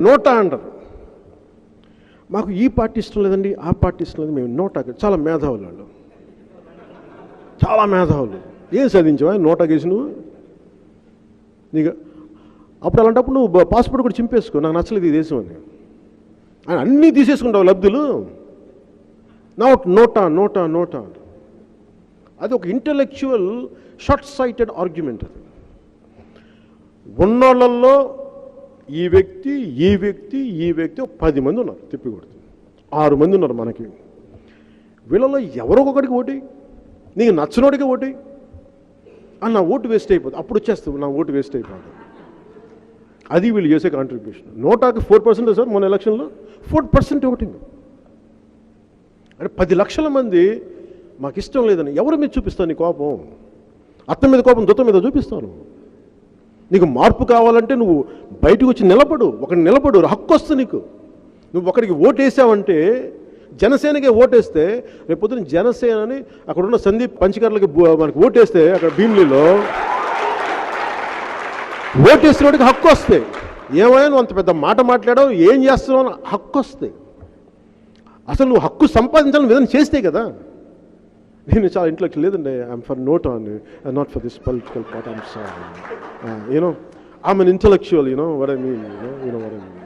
నోటా అంటారు. మాకు ఈ పార్టీ ఇష్టం లేదండి ఆ పార్టీ ఇష్టం లేదు మేము నోటా చాలా మేధావులు వాళ్ళు. చాలా మేధావులు. ఏం సాధించావా నోటా గేసి నువ్వు? నీకు అప్పుడు అలాంటప్పుడు నువ్వు పాస్పోర్ట్ కూడా చింపేసుకో నాకు నచ్చలేదు ఈ దేశం అని. ఆయన అన్నీ తీసేసుకుంటావు లబ్ధులు. నోట్ నోటా నోటా నోటా అది ఒక ఇంటలెక్చువల్ షార్ట్ సైటెడ్ ఆర్గ్యుమెంట్ అది. ఉన్నోళ్ళల్లో ఈ వ్యక్తి ఈ వ్యక్తి ఈ వ్యక్తి పది మంది ఉన్నారు తిప్పి కొడుతుంది. ఆరు మంది ఉన్నారు మనకి. వీళ్ళలో ఎవరో ఒకడికి ఓటి నీకు నచ్చినోడికి ఓటి అని నా ఓటు వేస్ట్ అయిపోతుంది అప్పుడు వచ్చేస్తావు నా ఓటు వేస్ట్ అయిపోతుంది అది వీళ్ళు చేసే కాంట్రిబ్యూషన్ నోటాకి ఫోర్ పర్సెంట్ సార్ మొన్న ఎలక్షన్లో? ఫోర్ పర్సెంట్ ఓటింగ్ అంటే పది లక్షల మంది మాకు ఇష్టం లేదని ఎవరు మీద చూపిస్తాను నీ కోపం? అత్త మీద కోపం దుత్త మీద చూపిస్తాను నీకు మార్పు కావాలంటే నువ్వు బయటకు వచ్చి నిలబడు. ఒకటి నిలబడు. హక్కు వస్తుంది నీకు. నువ్వు ఒకరికి ఓటేసావంటే జనసేనకే ఓటేస్తే రేపు పొద్దున జనసేనని అక్కడ ఉన్న సందీప్ పంచకర్లకి మనకి ఓటేస్తే అక్కడ భీమిలీలో ఓటేసినోడికి హక్కు వస్తాయి. ఏమైనా నువ్వు అంత పెద్ద మాట మాట్లాడావు ఏం చేస్తున్నావు అని హక్కు వస్తాయి. అసలు నువ్వు హక్కు సంపాదించాలని విధానం చేస్తే కదా. నేను చాలా ఇంట్లోకి లేదండి. I'm for not on not for this political part I'm sorry you know I'm an intellectual you know were I mean you know you know were I mean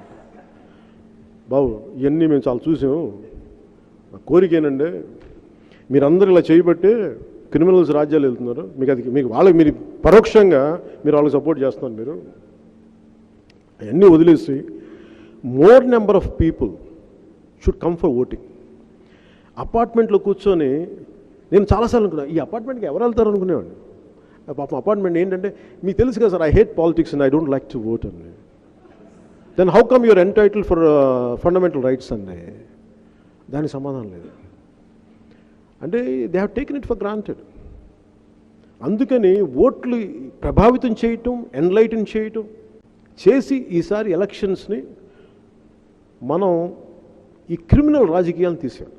Babu ఇవన్నీ మేము చాలా చూసాము. నా కోరిక ఏంటంటే మీరందరూ ఇలా చేయబట్టి క్రిమినల్స్ రాజ్యాలు వెళ్తున్నారు. మీకు అది మీకు వాళ్ళకి మీరు పరోక్షంగా మీరు వాళ్ళకి సపోర్ట్ చేస్తున్నారు మీరు. అవన్నీ వదిలేసి more number of people should come for voting అపార్ట్మెంట్లో కూర్చొని నేను చాలాసార్లు అనుకున్నా ఈ అపార్ట్మెంట్కి ఎవరు వెళ్తారు అనుకునేవాడిని. పాపం అపార్ట్మెంట్ ఏంటంటే మీకు తెలుసు కదా sir I hate politics and I don't like to vote అండి then how come your entitle for fundamental rights అండి దానికి సమాధానం లేదు. అంటే they have taken it for granted అందుకని ఓట్లు ప్రభావితం చేయటం ఎన్లైటన్ చేయటం చేసి ఈసారి ఎలక్షన్స్ని మనం ఈ క్రిమినల్ రాజకీయాలను తీసాం